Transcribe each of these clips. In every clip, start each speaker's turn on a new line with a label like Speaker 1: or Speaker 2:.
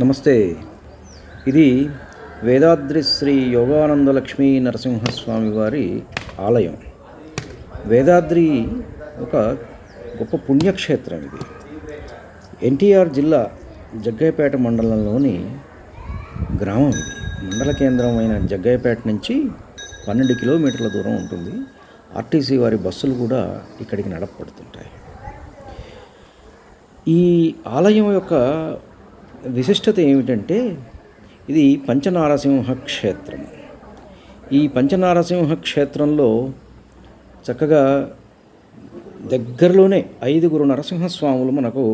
Speaker 1: నమస్తే. ఇది వేదాద్రి శ్రీ యోగానంద లక్ష్మీ నరసింహస్వామి వారి ఆలయం. వేదాద్రి ఒక గొప్ప పుణ్యక్షేత్రం ఇది. ఎన్టీఆర్ జిల్లా జగ్గయ్యపేట మండలంలోని గ్రామం ఇది. మండల కేంద్రమైన జగ్గయ్యపేట నుంచి పన్నెండు కిలోమీటర్ల దూరం ఉంటుంది. ఆర్టీసీ వారి బస్సులు కూడా ఇక్కడికి నడపబడుతుంటాయి. ఈ ఆలయం యొక్క విశిష్టత ఏమిటంటే ఇది పంచనారసింహ క్షేత్రం. ఈ పంచనారసింహ క్షేత్రంలో చక్కగా దగ్గరలోనే ఐదుగురు నరసింహస్వాములు మనకు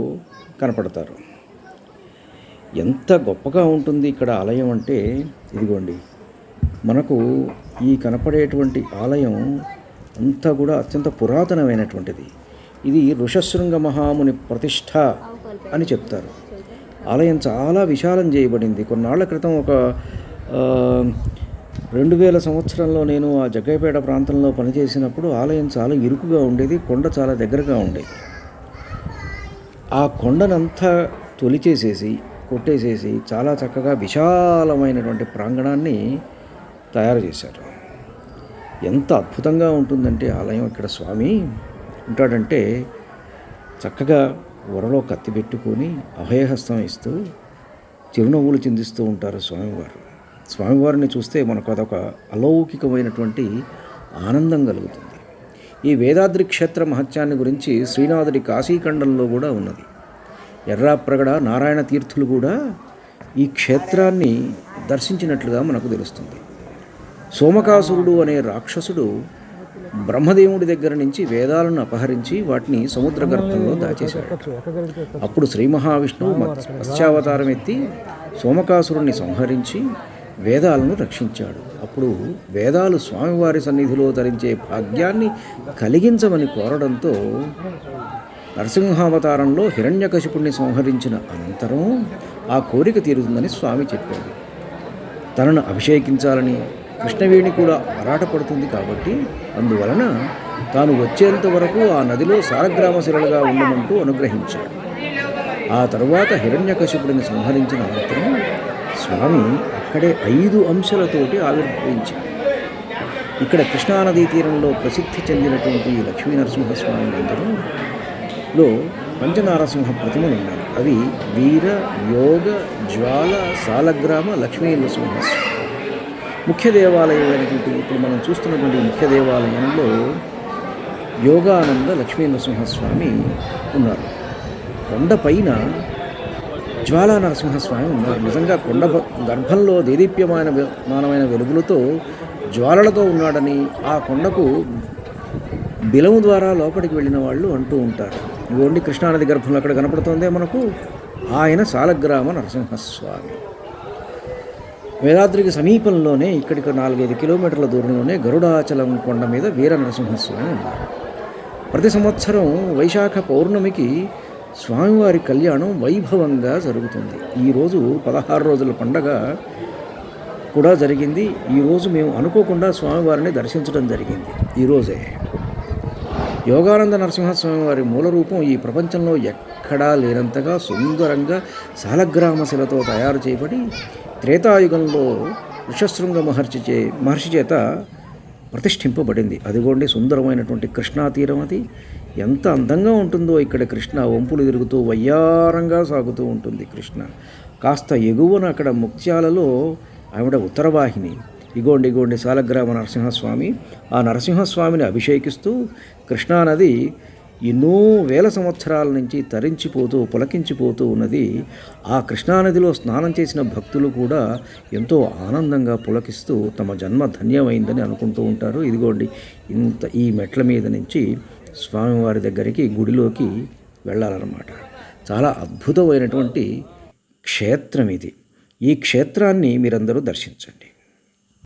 Speaker 1: కనపడతారు. ఎంత గొప్పగా ఉంటుంది ఇక్కడ ఆలయం అంటే ఇదిగోండి మనకు ఈ కనపడేటువంటి ఆలయం అంతా కూడా అత్యంత పురాతనమైనటువంటిది. ఇది ఋషశృంగ మహాముని ప్రతిష్ట అని చెప్తారు. ఆలయం చాలా విశాలం చేయబడింది. కొన్నాళ్ళ క్రితం ఒక రెండు వేల సంవత్సరంలో నేను ఆ జగ్గయ్యపేట ప్రాంతంలో పనిచేసినప్పుడు ఆలయం చాలా ఇరుకుగా ఉండేది కొండ చాలా దగ్గరగా ఉండేది. ఆ కొండనంతా తొలిచేసేసి కొట్టేసేసి చాలా చక్కగా విశాలమైనటువంటి ప్రాంగణాన్ని తయారు చేశారు. ఎంత అద్భుతంగా ఉంటుందంటే ఆలయం ఇక్కడ స్వామి ఉంటాడంటే చక్కగా వరలో కత్తి పెట్టుకొని అభయహస్తం ఇస్తూ చిరునవ్వులు చిందిస్తూ ఉంటారు స్వామివారు. స్వామివారిని చూస్తే మనకు అదొక అలౌకికమైనటువంటి ఆనందం కలుగుతుంది. ఈ వేదాద్రి క్షేత్ర మహత్యాన్ని గురించి శ్రీనాథుడి కాశీఖండంలో కూడా ఉన్నది. ఎర్రాప్రగడ నారాయణ తీర్థులు కూడా ఈ క్షేత్రాన్ని దర్శించినట్లుగా మనకు తెలుస్తుంది. సోమకాసురుడు అనే రాక్షసుడు బ్రహ్మదేవుడి దగ్గర నుంచి వేదాలను అపహరించి వాటిని సముద్ర గర్భంలో దాచేశాడు. అప్పుడు శ్రీ మహావిష్ణువు మత్స్యావతారం ఎత్తి సోమకాసురుణ్ణి సంహరించి వేదాలను రక్షించాడు. అప్పుడు వేదాలు స్వామివారి సన్నిధిలో ధరించే భాగ్యాన్ని కలిగించమని కోరడంతో నరసింహావతారంలో హిరణ్యకశిపుణ్ణి సంహరించిన అనంతరం ఆ కోరిక తీరుతుందని స్వామి చెప్పాడు. తనను అభిషేకించాలని కృష్ణవేణి కూడా ఆరాటపడుతుంది కాబట్టి అందువలన తాను వచ్చేంత వరకు ఆ నదిలో సారగ్రామ శిలలుగా ఉండమంటూ అనుగ్రహించాడు. ఆ తరువాత హిరణ్యకశిపుడిని సంహరించిన అనంతరం స్వామి అక్కడే ఐదు అంశాలతోటి ఆవిర్భవించాడు. ఇక్కడ కృష్ణానదీ తీరంలో ప్రసిద్ధి చెందినటువంటి లక్ష్మీ నరసింహస్వామి మందిరంలో పంచనారసింహ ప్రతిమలు ఉన్నాయి. అవి వీర యోగ జ్వాల సాలగ్రామ లక్ష్మీ నరసింహస్వామి ముఖ్య దేవాలయం అయినటువంటి ఇప్పుడు మనం చూస్తున్నటువంటి ముఖ్య దేవాలయంలో యోగానంద లక్ష్మీ నరసింహస్వామి ఉన్నారు. కొండపైన జ్వాలా నరసింహస్వామి ఉన్నారు. నిజంగా కొండ భ- గర్భంలో దేదీప్యమైన మానమైన వెలుగులతో జ్వాలలతో ఉన్నాడని ఆ కొండకు బిలము ద్వారా లోపలికి వెళ్ళిన వాళ్ళు అంటూ ఉంటారు. ఇవ్వండి కృష్ణానది గర్భంలో అక్కడ కనపడుతోందే మనకు. ఆయన సాలగ్రామ నరసింహస్వామి. వేదాద్రికి సమీపంలోనే ఇక్కడికి నాలుగైదు కిలోమీటర్ల దూరంలోనే గరుడాచలం కొండ మీద వీర నరసింహస్వామి ఉన్నారు. ప్రతి సంవత్సరం వైశాఖ పౌర్ణమికి స్వామివారి కళ్యాణం వైభవంగా జరుగుతుంది. ఈరోజు పదహారు రోజుల పండగ కూడా జరిగింది. ఈరోజు మేము అనుకోకుండా స్వామివారిని దర్శించడం జరిగింది. ఈరోజే యోగానంద నరసింహస్వామి వారి మూల రూపం ఈ ప్రపంచంలో ఎక్కడా లేనంతగా సుందరంగా సాలగ్రామశిలతో తయారు చేయబడి త్రేతాయుగంలో ఋషశృంగ మహర్షి చే మహర్షి చేత ప్రతిష్ఠింపబడింది. అదిగోండి సుందరమైనటువంటి కృష్ణా తీరం అది. ఎంత అందంగా ఉంటుందో ఇక్కడ కృష్ణ వంపులు తిరుగుతూ వయ్యారంగా సాగుతూ ఉంటుంది కృష్ణ. కాస్త ఎగువన అక్కడ ముత్యాలలో ఆవిడ ఉత్తరవాహిని. ఇగోండి ఇగోండి సాలగ్రామ నరసింహస్వామి. ఆ నరసింహస్వామిని అభిషేకిస్తూ కృష్ణానది ఎన్నో వేల సంవత్సరాల నుంచి తరించిపోతూ పులకించిపోతూ ఉన్నది. ఆ కృష్ణానదిలో స్నానం చేసిన భక్తులు కూడా ఎంతో ఆనందంగా పులకిస్తూ తమ జన్మ ధన్యమైందని అనుకుంటూ ఉంటారు. ఇదిగోండి ఇంత ఈ మెట్ల మీద నుంచి స్వామివారి దగ్గరికి గుడిలోకి వెళ్ళాలన్నమాట. చాలా అద్భుతమైనటువంటి క్షేత్రం ఇది ఈ క్షేత్రాన్ని మీరందరూ దర్శించండి.